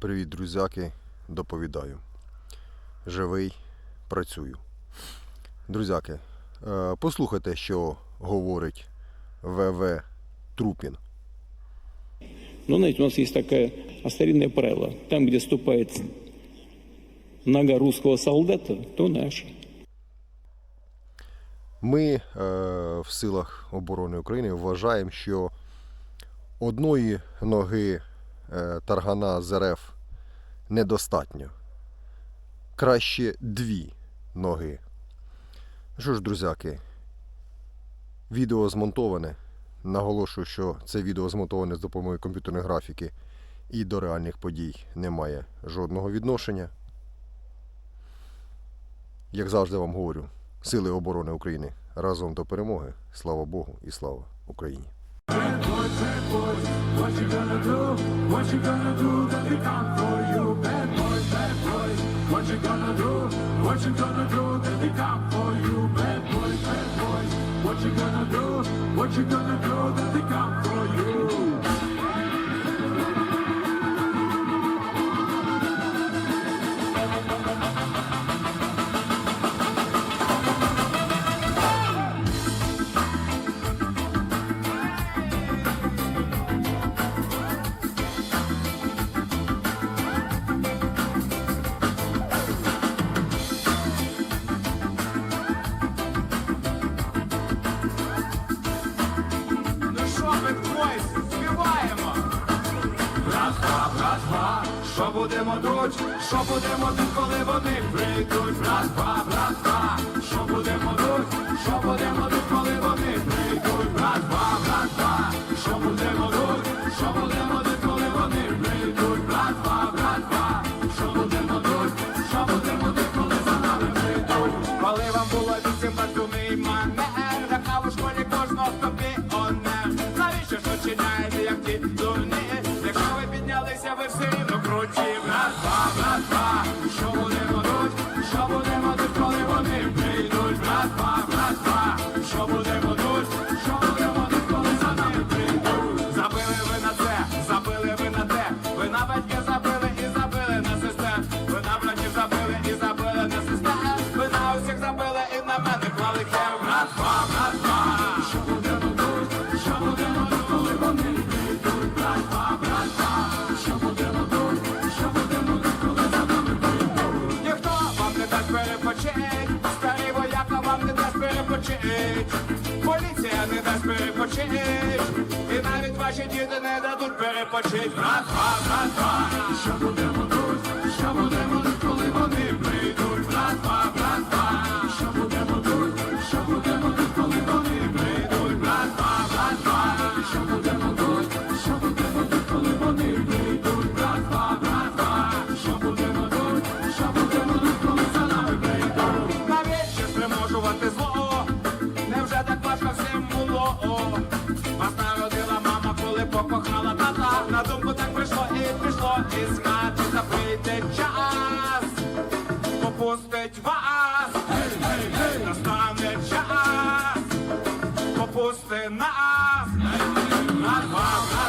Привіт, друзяки, доповідаю. Живий, працюю. Друзяки, е, послухайте, що говорить ВВ Трупін. Но, знаете, у нас есть такая старинное правило. Там, где ступает нога русского солдата, то наша. Ми е, в силах оборони України вважаємо, що одної ноги таргана з РФ недостатньо. Краще дві ноги. Що ж, друзяки, відео змонтоване. Наголошую, що це відео змонтоване з допомогою комп'ютерної графіки і до реальних подій не має жодного відношення. Як завжди вам говорю, Сили оборони України разом до перемоги. Слава Богу і слава Україні! What you gonna do? What you gonna do when they come for you? Bad boys, bad boys. What you gonna do? What you gonna do when they come for you? Bad boys, bad boys. What you gonna do? What you gonna do when they come for you? Бетбойс, співаємо. Раз, два, раз, що будемо тут, що будемо тут, коли вони прийдуть. Раз, два, раз, два, що будемо тут, що будемо тут, коли вони прийдуть. Раз, два, раз, два, що будемо тут, що будемо тут, коли вони прийдуть. Раз, два, раз, два, що будемо тут, що будемо тут, коли за нами прийдуть. Коли вам було вісім Esse é você, перепочить. Поліція не дасть перепочить, і навіть ваші діти не дадуть перепочить. Раз, два, раз, два. Що будемо із хати та прийде час, попустить вас, настане час, попусти нас, над вами.